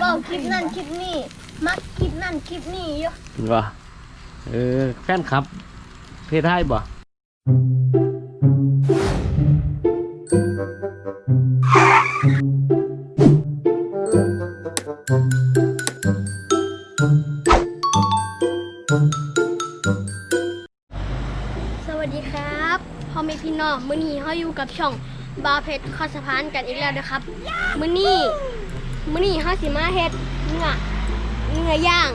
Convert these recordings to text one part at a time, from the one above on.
เว่าคลิปนั่นคลิปนี้มักคลิปนั่นคลิปนี้อยู่ว่าเออแฟนคลับ เพศไทยบ่สวัสดีครับพ่อแม่พี่น้องมื้อนี้เฮาอยู่กับช่องบาเพชรข้อสะพานกันอีกแล้วนะครับมื้อนี้ มื้อนี้เฮาสิมาเฮ็ดเนื้อเนื้อย่าง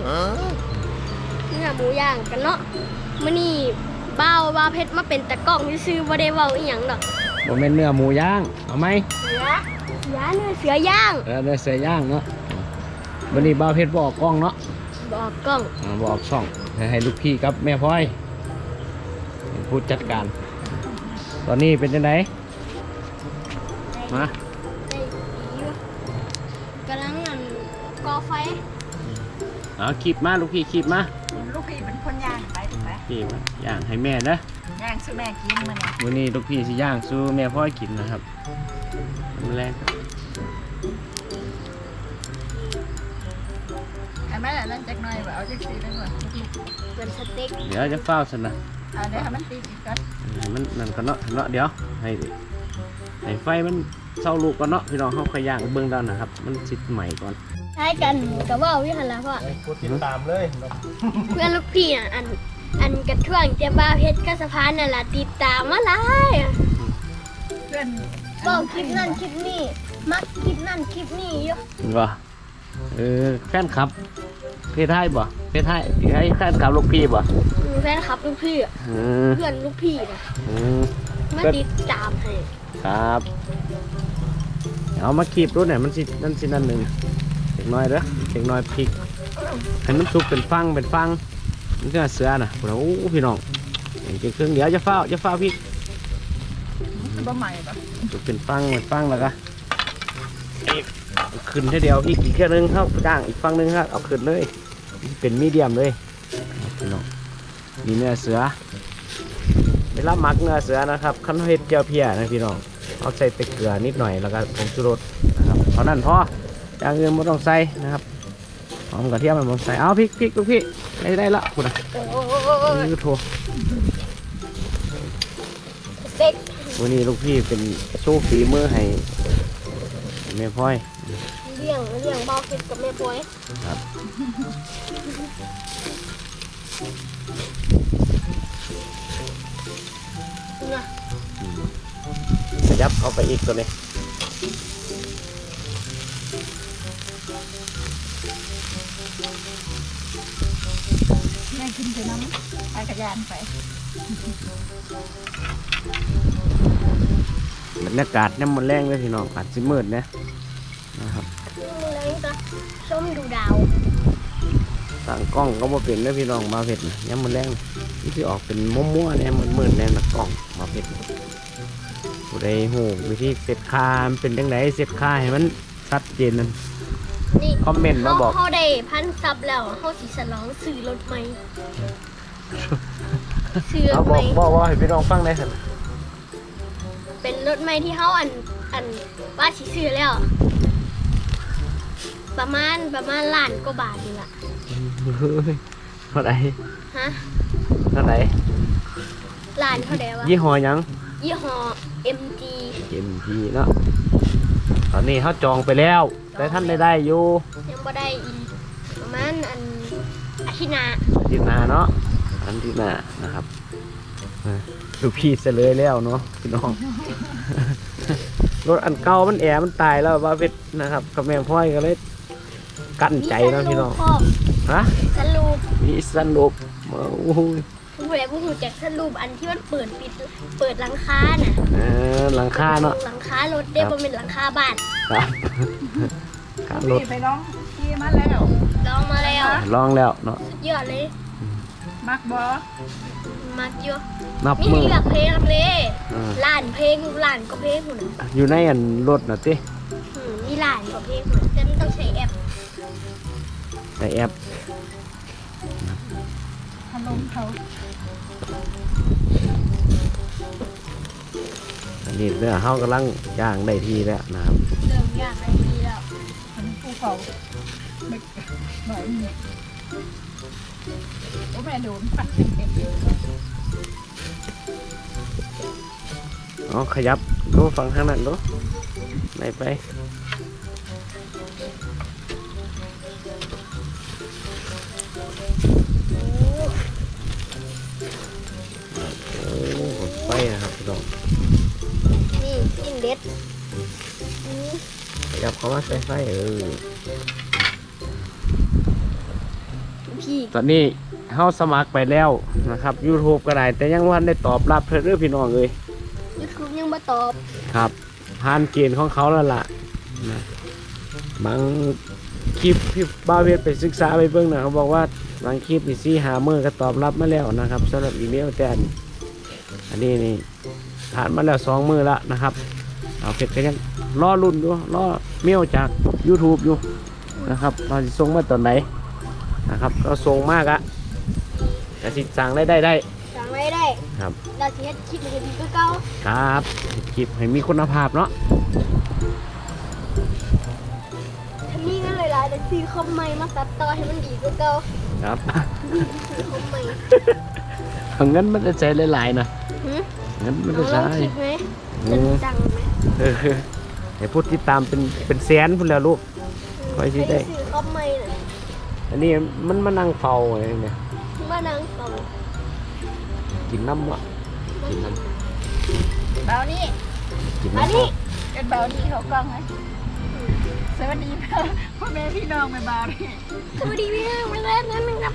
เนื้อหมูย่างกันเนาะมื้อนี้บ่าวบาเพชรมาเป็นตะกล้องซื่อๆบ่ได้เว้าอีหยังดอกบ่แม่นเนื้อหมูย่างเอาไหมเสือเสือเนื้อเสือย่างเออเนื้อเสือย่างเนาะวันนี้บ่าวเพชรบออกกล้องเนาะบอกกล้องอ่าบออกช่องให้ให้ลูกพี่กับแม่พลอยเป็นผู้จัดการ ตอนนี้เป็นจังไดมา อไฟเอาคลิปมาลูกพี่คลิปมาลูกพี่เป็นคนย่างไปถูกไหมพี่มาย่างให้แม่นะย่างซื้อแม่กินมันเนี่ยวันนี้ลูกพี่สิย่างสู้แม่พลอยกินนะครับมื้อแรกไอ้แม่น่ะนั่นจักหน่อยว่าเอาจักสีนึงว่ะเป็นสเต็กเดี๋ยวจะเฝ้าสนะเอาเดี๋ยวให้มันตีอีกก่อนให้มันนั่นก็เนาะเนาะเดี๋ยวให้ให้ไฟมันเศร้าลูกก่อนเนาะพี่น้องเฮาค่อยย่างเบิ่งด้านนะครับ มันสิใหม่ก่อน ใช้กันกับว่าวิหันแล้วพ่อกดติดตามเลยเพื่อนลูกพี่น่ะอันอันกระท่วงเจ้าบ้าเพชรก็สะพานนั่นล่ะติดตามมาหลายเพื่อนเว่าคลิปนั่นคลิปนี้มักคลิปนั่นคลิปนี้อยู่เห็นบ่เออแฟนคลับเพศไทยบ่เพศไทยที่ให้แฟนคลับลูกพี่บ่อืมแฟนคลับลูกพี่เออเพื่อนลูกพี่นะเออมาติดตามให้ครับ เอามาคีบรถเนี่ยมันสินั่นสินั่นหนึ่งเด็ก น้อยเด้อเด็กน้อยพริกให้มันสุกเป็นฟังเป็นฟังมันก็เสือน่ะโอ้โหพี่น้องเห็นเครื่องเดี๋ยวจะเฝ้าจะเฝ้าพริกบ่ใหม่ปะสุกเป็นฟังเป็นฟังแล้วก็อีกขึ้นทีเดียวอีกอีกเครื่องหนึงเข้าจ้างอีกฟังหนึงครับเอาขึ้นเลย เป็นมีเดียมเลยเอาพี่น้องมีเนื้อเสือเวลาหมักเนื้อเสือนะครับขั้นเฮ็ดเจียวเพียนะพี่น้องเอาใส่แต่เกลือนิดหน่อยแล้วก็ผงชูรสนะครับเท่านั้นพอ อย่างอื่นไม่ต้องใส่นะครับหอมกระเทียมมันต้องใส่เอาพริกพริกลูกพี่ได้ได้ละคุณนะโอ้ยนี่ก็โทรสเต็กวันนี้ลูกพี่เป็นโชว์ฝีมือให้แม่พ่อยเลี้ยงเลี้ยงบ้าเพชรกับแม่ปอยครับนะขยับเข้าไปอีกตัวนี้ แม่กินไปน้ำไปกระยานไปบรรยากาศน้ำมันแรงเลยพี่น้องอาจสิมืดนะนะครับมึงอะไรก็ส้มดูดาวต่างกล้องก็มาเป็นเลยพี่น้องมาเผ็ดนะย้ำมันแรงนี่ที่ออกเป็นมั่วๆเนี่ยมันมืดๆแน่นะกล้องมาเผ็ดผู้ใดหูวิธีเสร็จคามันเป็นยังไงเสร็จคาให้มันชัดเจนนั่น นี่คอมเมนต์มาบอกเขาได้พันซับแล้วเขาสิสลองซื้อรถไหมซื้อรเอาถบไหมอกบอกว่าให้พี่น้องฟังได้สิเป็นรถไหมที่เขาอันอันว่าสิซื้อแล้ว ประมาณประมาณล้านกว่าบาทนี่แหละเฮ้ยเท่าไหร่ฮะเท่าไหร่ล้านเท่าไหร่วะยี่ห้อหยัง ยี่ห้อ MG เอ็มพีเนาะตอนนี้เขาจองไปแล้ว แต่ท่านได้ได้อยู่ยังบ่ได้อีกประมาณอันอาทิตย์หน้าอาทิตย์หน้าเนาะอาทิตย์หน้านะครับเออดูพี่เสลยแล้วเนาะพี่น้องรถอันเก่ามันแอร์มันตายแล้วว่าเพชรนะครับกับแม่พ่อยก็เลยกั้นใจเนาะพี่น้องมีสรุปพร้อมฮะสรุปมีสนุกมาโอ้ยผู้ใดผู้หูจักสรุปอันที่มันเปิดปิดเปิดหลังคาน่ะเออหลังคาเนาะหลังคารถได้บ่เป็นหลังคาบ้านครับ คารถพี่ไปร้องที่มาแล้วลองมาแล้ว ลองแล้วเนาะสุดยอดเลย มักบ่มักเยอะนับมีมืให้อ เลือกเพลงนำเลยเออล้านเพลงล้านก็เพลงหุ่นอยู่ในอันรถนะติอืมมีล้านก็เพลงหุ่นแต่มันต้องใช้แอปในแอปพัดลมเขาอันนี้เนื้อเฮากำลังย่างได้ที่แล้วนะครับเริ่มยากอะไรดีแล้ว เป็นผู้คเขาไม่หน่อยนี่โอ้แม่โดนปัดเต็มๆเลยเอาขยับดูฟังข้างนั้นดูไหนไปโอ้ไฟนะครับพี่น้องนี่กินเด็ดนี่ ขยับเข้ามาใส่ไฟเออ พี่ตอนนี้เฮาสมัครไปแล้วนะครับ YouTube ก็ได้แต่ยังวันได้ตอบรับเพื่อพี่น้องเลยยูทูบยังมาตอบ ครับผ่านเกณฑ์ของเขาแล้วล่ะนะบางคลิปที่บ้าเวทไปศึกษาไปเบิ่งนะเขาบอกว่าบางคลิปนี่ซี่หาเมื่อก็ตอบรับมาแล้วนะครับสำหรับอีเมลแต่อันอันนี้นี่ผ่านมาแล้วสองมือละนะครับ เอาเพชรก็ยังรอรุ่นอยู่รอ เมลจาก YouTube อยู่นะครับเราจะส่งมาตอนไหนนะครับก็ส่งมากอะแต่สิสั่งได้ได้ได้สั่งไว้ได้ครับเราสิเฮ็ดคลิปให้ดีกว่าเก่าครับคลิปให้มีคุณภาพเนาะถ้ามีเงินหลายๆแต่ซื้อคอมใหม่มาตัดต่อให้มันดีกว่าเก่าครับซื้อคอมใหม่เอาเงินมันจะใช้หลายๆนะหืมเงินมันเอาจะลอใช้งคิดไหมอืเป็นมจังไหม เออให้พูดติดตามเป็นเป็นแสนพุ่นแล้วลูกไว้สิได้ซื้อคอมใหม่น่ะอันนี้มันมานั่งเฝ้าอะไรเนี่ยมานั่งต่อกินน้ำวะกินน้เบานี่ำกินอันน้ำนี้เป็นเบานี่เขากล้องไงสวัสดีพ่อแม่พี่น้องเป็นเบานี่สวัสดีพี่น้องมาแล้วนั่นนะครับ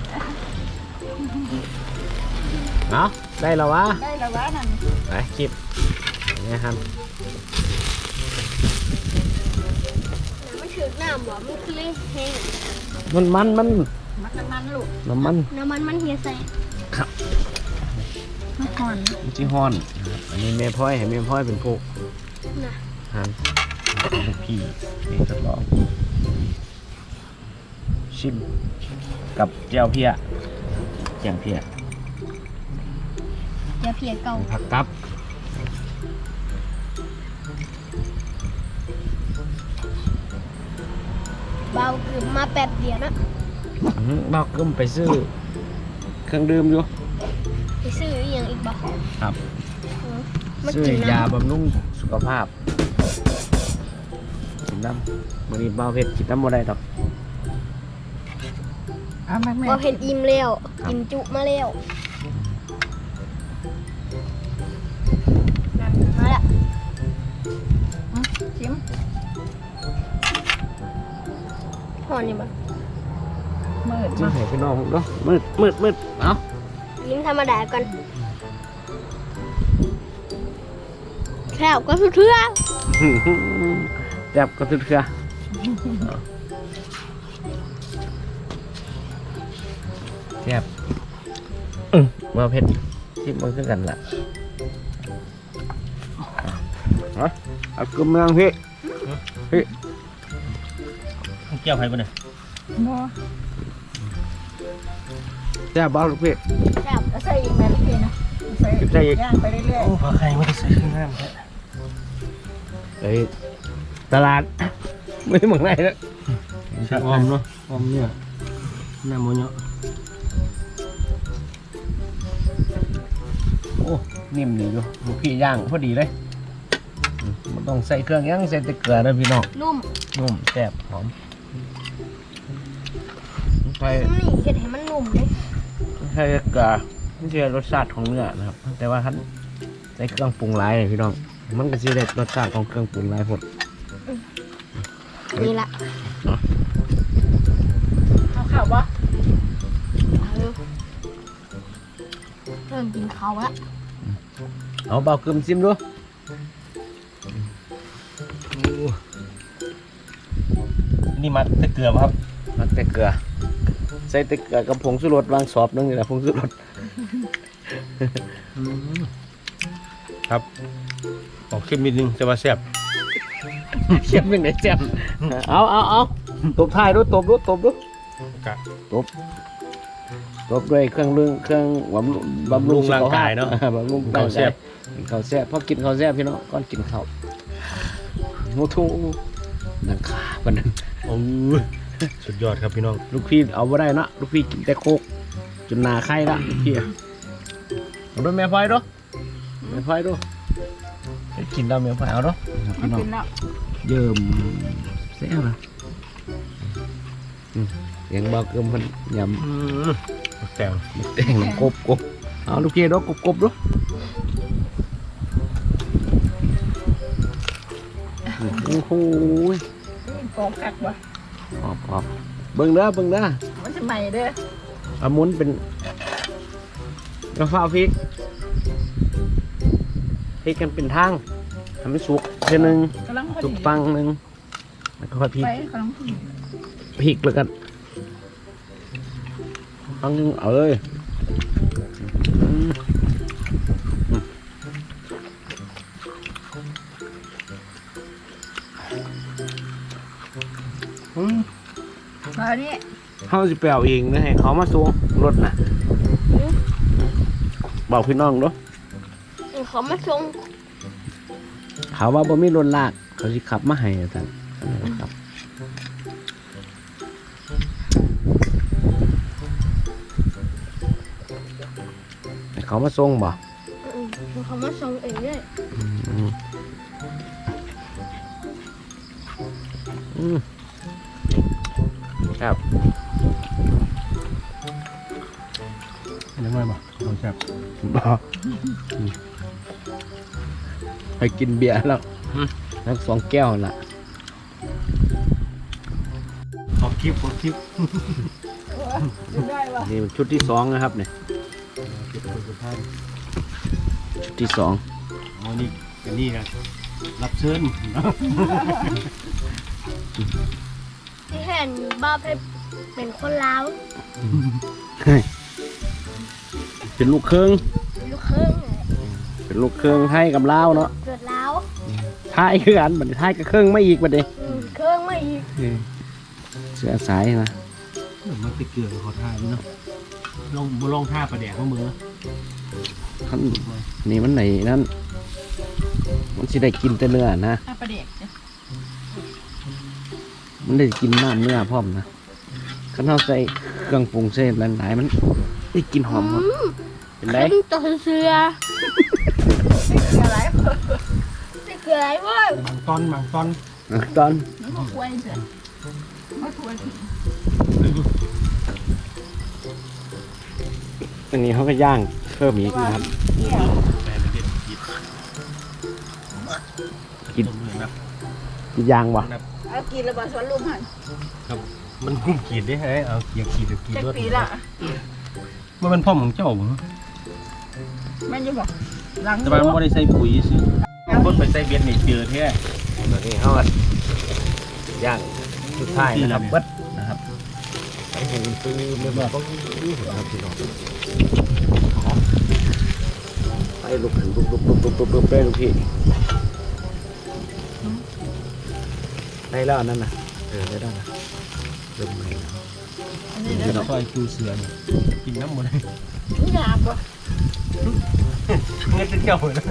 เอาได้แล้ววะได้แล้ววะนั่นไปคลิปนี่ครับมัน ถือน้ำบ่มันคือเล่นแห้งมันมันมันมันน้ำมันลูกน้ำมันน้ำมันมันเฮียใส่มันอ่อนมันจีฮ้อน อันนี้แม่พ่อยให้แม่พ่อยเป็นพวกน่ะหันพี่นี่ทดลองชิมกับเจียวเพียเจียงเพียอย่าเพียเก่าผักกับ เบาเกือบมาแป๊บเดียวนะอื้อหือเบากึมไปซื้อ เครื่องดื่มอยู่ไปซื้ออหย่างอีกบ่ครับอืมมาซื้อกินยาน้ำบำรุงสุขภาพกินน้ำมันนี้เบาเผ็ดกินน้ำบ่ได้ดอก เอาแม่แม่พอเห็นอิ่มแล้วครับอิ่มจุมาแล้ว ห่อนนี่บ่มืดจิ้มมาให้พี่น้องเนาะมืดมืดมืดเอ้าลิ้นธรรมดาก่อนแค่ก็สุดเทื่อจับกระตุ้นเครือแซ่บอื้อเบาเผ็ดชิมมันคือกันล่ะเอาเอากึมเมืองพี่ เกี่ยวใครบ้างเนี่ยบ่แซ่บเบาลูกพี่แซ่บแล้วใส่อีกแม่ลูกพี่นะใส่ใส่อีกย่างไปเรื่อยโอ้พาใครไม่ได้ใส่เครื่องน้ำแท้เฮ้ยตลาด ไม่เหมือนไรแล้วออมเนาะออมเนี่ยน้ำมันเนาะโอ้นิ่มดีอยู่ลูกพี่ย่างพอดีเลยอืมมันต้องใส่เครื่องย่างใส่แต่เกลือนะพี่น้องนุ่ม นุ่มแซ่บหอม ใส่นี่เห็ดให้มันนุ่มเลยใส่เกลือไม่ใช่รสชาติของเนื้อนะครับ แต่ว่าท่านใส่เครื่องปรุงหลายเลยพี่น้อง มันก็จะได้รสชาติของเครื่องปรุงหลายหมดนี่ละๆเอาข่าวบ่เอาเริ่มกินเขาวละเอาเบากึมซิมดูนี่มัดตะเกียบครับมันแต่เกลือ ใส่แต่เกลือกับผงชูรสวางสอบนึงนี่แหละผงชูรสครับออกเข้มนิดนึงแต่ว่าแซ่บเขียบเป็นไหนแจ่มเอาเอาเอาตบท้ายดูตบดูตบดูกะ ตบด้วยเครื่องลึงเครื่องบำรุงบำรุงบำรุงร่างกายเนอะสุขภพบำรุงร่างข้าวแซ่กายบกินข้าวแซ่บพอกินข้าวแซ่บพี่น้องก่อนกินข้าวโอ้โหนังขาปานนั้นโอ้ย สุดยอดครับพี่น้อง ลูกพี่เอาบ่ได้เนาะลูกพี่กินแต่โคกจนหนาไข้ละลูกพี่อะเอาด้วยแม่ไฟด้วยแม่ไฟด้วยให้กินแล้วแม่ไฟเอาด้วยมันพี่น้องกินแล้วเยิ่มแซ่บนะอืมเสียงเบาเกิมมันยอืมแต่งำแต่งกบกบเอาลูกพี่ด้วยกบกบด้วยโอ้โหปอกผักบ่ ออกออกเบิ่งเด้อเบิ่งเด้อมันจะใหม่เด้ออามุนเป็นกระเพราพริกพริกกันเป็นทางทำให้สุกเทีนึงกำลังพอสุกดีปังหนึ่งแล้วก็ค่อยพริกไปกำลังพอดีพริกแล้วกันปังหนึงเอาเลย เขาจะไปเอาเองนะให้เขามาส่งรถนะบอกพี่น้องเด้วยเขามาชงเขาว่าบ่มีรถลาก เขาสิขับมาให้อาจารย์ครับเขามาส่งบ่เขามาชงเองเลยอืมอืมครับ เห็นไหมบ่ของแซ่บบ่ไปกินเบียร์แล้วทั้งสองแก้วน่ะออกคลิปออกคลิปได้ว่ะนี่มันชุดที่สองนะครับเนี่ยเก็บตัวสุดท้ายชุดที่สองอ๋อนี่กันนี่นะรับเชิญที่เห็นบ้าเพชรเป็นคนลาว เป็นลูกเครื่อง ลูกครึ่งเป็นลูกเครื่องไทยกับลาวเนาะเกิดลาวไทยคือกันบัดนี้ไทยกับเครื่องไม่อีกบัดนี้อืมเครื่องไม่อีกเสือสายนะมันติดเกลือขอท่านี่เนาะลองบ่ลองท่าประแดกของมือขั้นนี่มันไหนนั่นมันสิได้กินแต่เนื้อนะอะประเด็กจ้ะมันได้กินน้ำเนื้อพร้อมนะขั้นเราใส่เครื่องปรุงเส้นหลายๆมันได้กินหอมครับ เป็นไรขึ้นตัวเสือเกลืออะไรใส่เกลืออะไรเว้ยบางตอนบางตอนตอนมันก็ควายเสือมาควายอันนี้เขาก็ย่างเพิ่มอีกนะครับเกี่ยวแต่เด็ดกินกินต้มเลยนะกินย่างวะเอากินแล้วบ่สวนลุมหันครับมันกุ้งขีดได้ไงเอาเกียร์ขีดเดี๋ยวขีดจักรถปีละมันเป็นพ่อของเจ้าบ่ แม่นอยู่บ่หลังแต่ว่ามันไม่ได้ใส่ปุ๋ยซื้อคนไปใส่เบียนนี่เจอแท้อันนี้เขาก็ย่างสุดท้ายนะครับเบิดนะครับไอ้หูตื้อไม่บอกก็ครับพี่น้องไปลุกลุกลุกลุกลุกลุกลุกไปลุกพี่ได้แล้วอันนั่นนะเออได้แล้วนะเริ่มใหม่แล้วอันนี้เดี๋เด้ยวอซอยจูเสือนี่กินน้ำหมดเลยหยาบบ่ เงินเป็นเจ้าเลย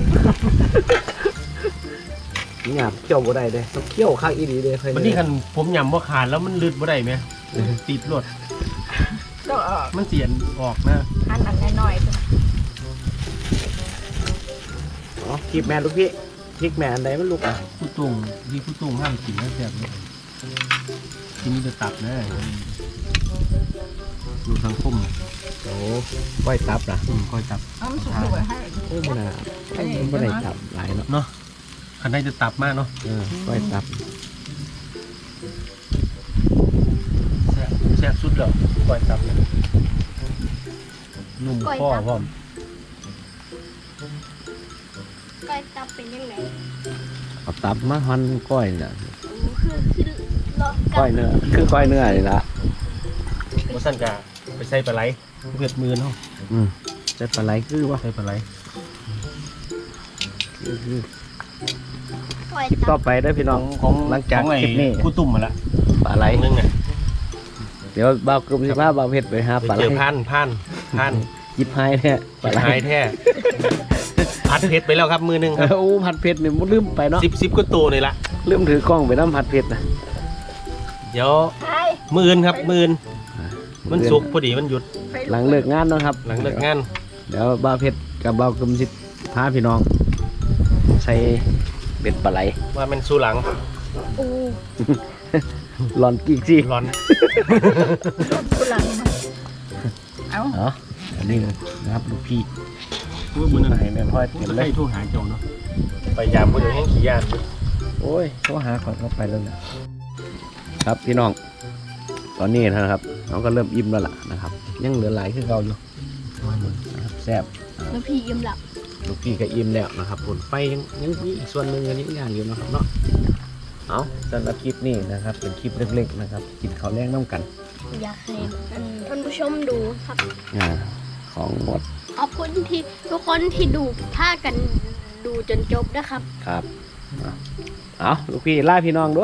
นี่หยาบเคี่ยวบ่ได้เด้ต้องเคี่ยวข้างอีดีเด้ค่อยวันนี้คันผมยำว่าขาดแล้วมันลืดบ่ได้ไหมติดรถต้องออกมันเสียนออกนะอันอันน้อยๆจ้ะอ๋อคลิปแม่ลูกพี่พริกแม่อันใดมันลูกอะผู้ตุงที่ผู้ตุงห้ามกินนะแซ่บเลยกินจะตับนะดูสังคม โอ้ก้อยตับล่ะอืมคอยตับเอามันสุกๆไว้ให้โอ้มันน่ะมันบ่ได้ตับหลายเนาะคันได้จะตับมากเนาะเออก้อยตับแซ่บแซ่บสุดแล้วคอยตับเนี่ยนุ่มข้อพร้อมก้อยตับเป็นยังไงเอาตับมาหั่นก้อยน่ะโอ้คือคือรอก้อยเนื้อคือก้อยเนื้อนี่ล่ะว่าสั้นกะไปใส่ปลาไหล เวียดมือเนาะอืมใส่ปลาไหลคือว่าใส่ปลาไหลคือคือก้อยคลิปตัต่อบไปเด้อพี่น้องของหลังจากของไอ้คลิปนี้ผู้ตุ่มมาละปลาไหลนึงไงเดี๋ยวบ่าวกลุ่มสิพาบ่าวเพชรไปหาไปปลาไหเจลอพันพันพันยิบหายแท้ปลาไหลหายแท้พัดเพชรไปแล้วครับมือหนึงเอครับอโอ้ผัดเผ็ดนี่บ่ลืมไปเนาะสิบสิบก็ตัวนี่ละลืมถือกล้องไปน้ำผัดเผ็ดนะเดี๋ยวใช่มื้ออื่นครับมื้ออื่นมันสุกร์พอดีมันหยุดไป หลังเลิกงานเนาะครับหลังเลิกงาน เดี๋ยวบ้าวเผ็ดกับบ้าวกึมสิพาพี่น้อง ใส่เบ็ดปลาไหลว่ามันสู้หลังโอ้หลอนกีกซี่ร้อนกุหลังเอาเนาะอันนี้นะครับลูกพี่มื้อมื้อนั้นให้แม่พ่อยเต็มเลยให้โทรหาเจ้าเนาะไปยามผู้เดียวแห่งขี้ยานอยู่โอ้ยโทรหาก่อนเข้าไปแล้วนะครับพี่น้อง ตอนนี้นะครับน้องก็เริ่มอิ่มแล้วล่ะนะครับ ยังเหลือหลายคือเก่าอยู่นะครับแซ่บแล้วพี่ยิ้มหลับลูกพี่ก็อิ่มแล้วนะครับผลไฟยังยังมีอีกส่วนหนึ่งอันนี้งานอยู่นะครับเนาะเอาสำหรับคลิปนี้นะครับ เป็นคลิปเล็กๆนะครับ กินข้าวแรงน้ำกัน อยากให้อันท่านผู้ชมดูครับอ่าของหมดขอบคุณที่ทุกคนที่ดูท่ากันดูจนจบนะครับ ครับ เอาเอาลูกพี่ล่าพี่น้องดู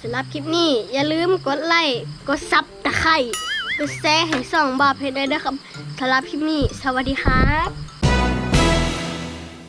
สำหรับคลิปนี้ อย่าลืมกดไลค์กดซับตะไคร่กดแชร์ให้ส่องบาเพจได้ด้วยครับสำหรับคลิปนี้ สวัสดีครับ